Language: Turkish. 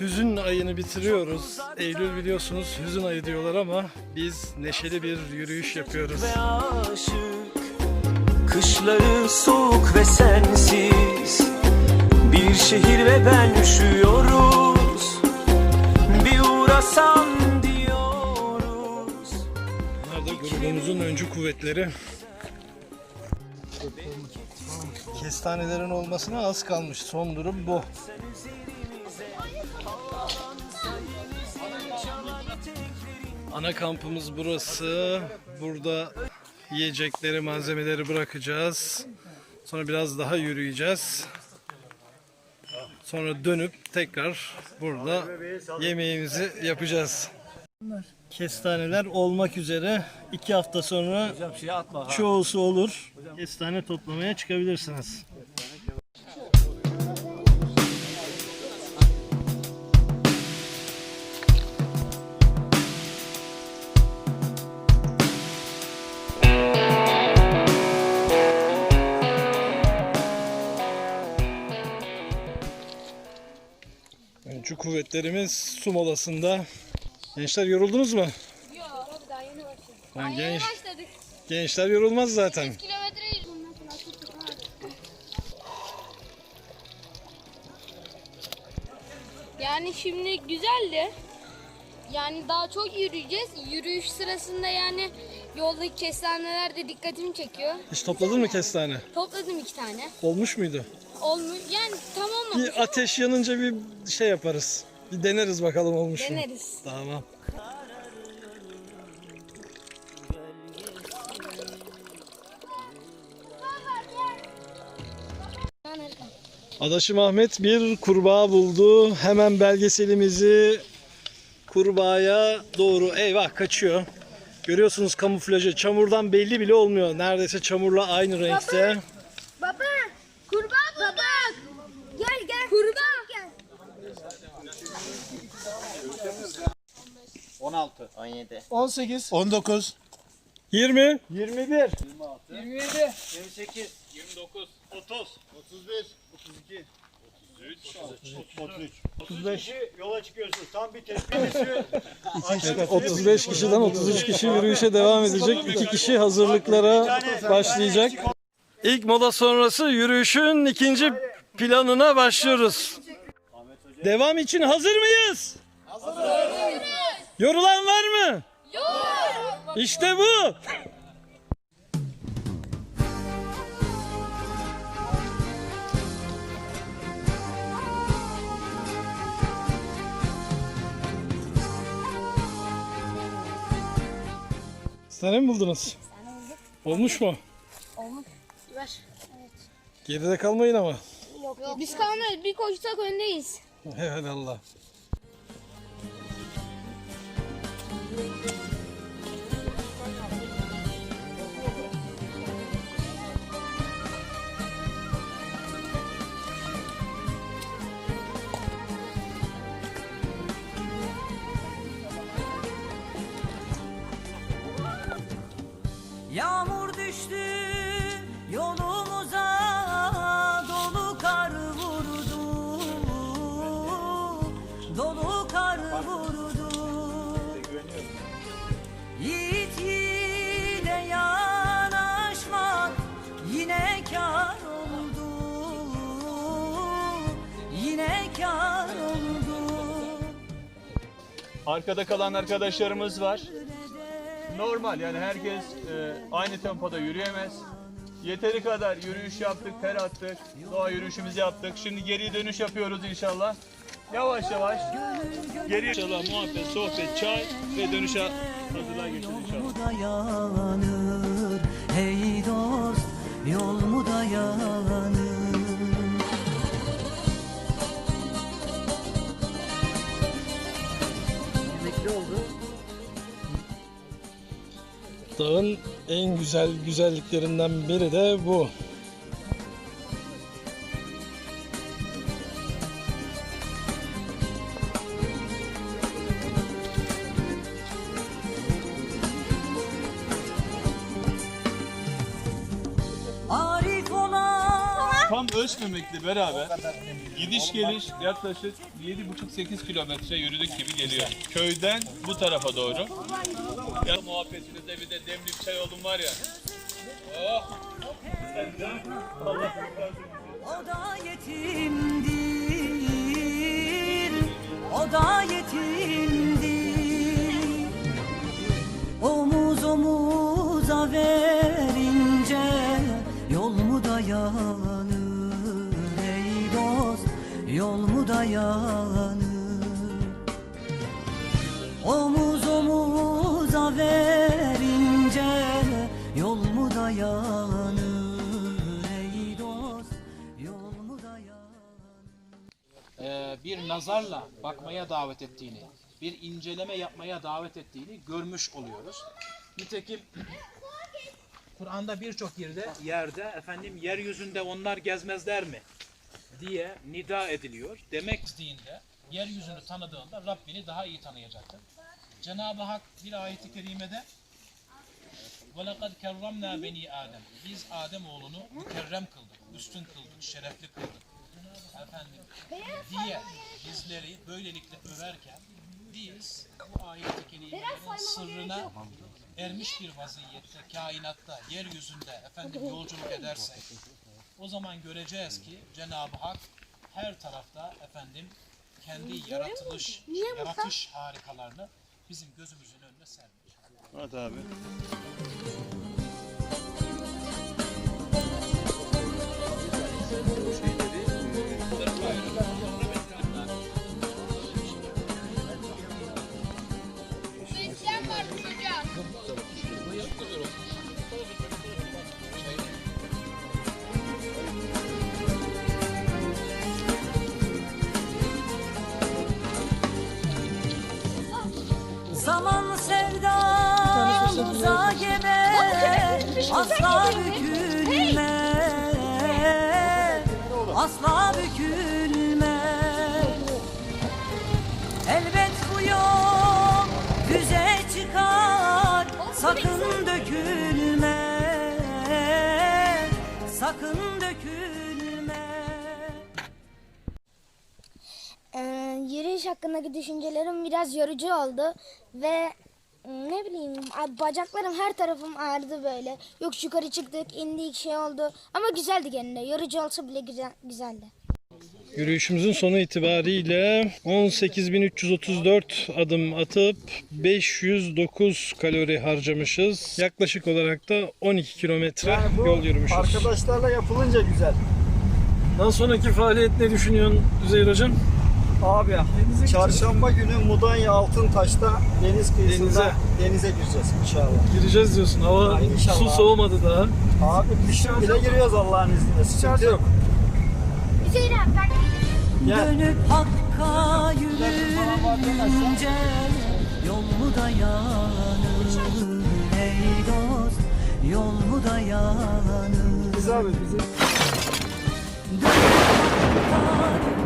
Hüzün ayını bitiriyoruz. Eylül biliyorsunuz hüzün ayı diyorlar ama biz neşeli bir yürüyüş yapıyoruz. Kışları soğuk ve sensiz Bir şehir ve ben üşüyoruz Bir uğrasan diyoruz Bunlar da grubumuzun öncü kuvvetleri. Kestanelerin olmasına az kalmış. Son durum bu. Ana kampımız burası. Burada yiyecekleri, malzemeleri bırakacağız. Sonra biraz daha yürüyeceğiz. Sonra dönüp tekrar burada yemeğimizi yapacağız. Kestaneler olmak üzere iki hafta sonra çoğusu olur. Kestane toplamaya çıkabilirsiniz. Öncü kuvvetlerimiz su molasında. Gençler yoruldunuz mu? Yok daha yeni başladık. Lan Daha yeni genç, başladık. gençler yorulmaz zaten. 100 kilometre yürüdüm. Yani şimdi güzeldi. Yani daha çok yürüyeceğiz. Yürüyüş sırasında yani yoldaki kestaneler de dikkatimi çekiyor. Hiç topladın mı kestane? Topladım iki tane. Olmuş muydu? Olmuş. Yani tam olmamış. Bir ateş yanınca bir şey yaparız. Bir deneriz bakalım olmuş mu? Deneriz. Tamam. Adaşım Ahmet bir kurbağa buldu. Hemen belgeselimizi kurbağaya doğru eyvah kaçıyor. Görüyorsunuz kamuflajı. Çamurdan belli bile olmuyor. Neredeyse çamurla aynı renkte. Baba! Kurbağa Baba! Gel gel. Kurbağa! Gel. 16, 17, 18, 19, 20 21, 27, 28, 29, 30, 31, 32, 33, 33, 35. yola çıkıyorsunuz. Tam bir tespih 35 kişiden 33 kişi yürüyüşe devam edecek. 2 kişi hazırlıklara başlayacak. İlk mola sonrası yürüyüşün ikinci planına başlıyoruz. Devam için hazır mıyız? Hazırız. Yorulan var mı? Yok. İşte bu. Sen mi buldunuz? Olmuş mu? Olmuş. Ver. Evet. Geride kalmayın ama. Yok, Biz kalmıyoruz. Bir koşsak öndeyiz. Eyvallah. Yağmur düştü yolumuza Dolu kar vurdu. Dolu kar vurdu Arkada kalan arkadaşlarımız var. Normal yani herkes e, aynı tempoda yürüyemez. Yeteri kadar yürüyüş yaptık, ter attık, doğa yürüyüşümüzü yaptık. Şimdi geri dönüş yapıyoruz inşallah. Yavaş yavaş geri inşallah muhabbet, sohbet, çay ve dönüşe hazırlığa geçeceğiz inşallah. Dağın en güzel güzelliklerinden biri de bu. Tam ölçmemekle beraber gidiş geliş yaklaşık 7,5-8 kilometre yürüdük gibi geliyor. Köyden bu tarafa doğru. Ya muhabbetinizde bir de demli bir çay oldum var ya. Oh! O da yetimdir O da yetimdir Yol mu dayanır Omuz omuza verince Yol mu dayanır ey dost Yol mu dayanır e, bir nazarla bakmaya davet ettiğini, bir inceleme yapmaya davet ettiğini görmüş oluyoruz. Nitekim Kur'an'da birçok yerde yerde efendim yeryüzünde onlar gezmezler mi diye nida ediliyor. Demek istediğinde yeryüzünü tanıdığında Rabbini daha iyi tanıyacaktır. Cenab-ı Hak bir ayeti kerimede وَلَقَدْ كَرَّمْنَا beni Adem. Biz Adem oğlunu mükerrem kıldık, üstün kıldık, şerefli kıldık. Efendim diye bizleri böylelikle överken biz bu ayet-i kerimelerin sırrına ermiş bir vaziyette kainatta, yeryüzünde efendim yolculuk edersek o zaman göreceğiz ki Cenab-ı Hak her tarafta efendim kendi yaratılış, yaratış harikalarını bizim gözümüzün önüne sermiş. Evet abi. Asla bükülme Asla bükülme Elbet bu yol düze çıkar. Sakın dökülme. Sakın dökülme. Ee, yürüyüş hakkındaki düşüncelerim biraz yorucu oldu ve ne bileyim bacaklarım her tarafım ağrıdı böyle. Yok yukarı çıktık indik şey oldu ama güzeldi gene de yorucu olsa bile güzel, güzeldi. Yürüyüşümüzün sonu itibariyle 18.334 adım atıp 509 kalori harcamışız. Yaklaşık olarak da 12 kilometre yol yürümüşüz. Arkadaşlarla yapılınca güzel. Bundan sonraki faaliyet ne düşünüyorsun Üzeyir Hocam? Abi çarşamba günü Mudanya Altıntaş'ta deniz kıyısında Denize. denize, gireceğiz inşallah. Gireceğiz diyorsun. Hava Ha, inşallah. su soğumadı daha. Abi kışın bile giriyoruz Allah'ın izniyle. Sıkıntı yok. Hüseyin abi ben Gel. Dönüp Hakk'a yürünce Yol mu dayanır ey dost Yol mu dayanır Biz abi bizi Dönüp Hakk'a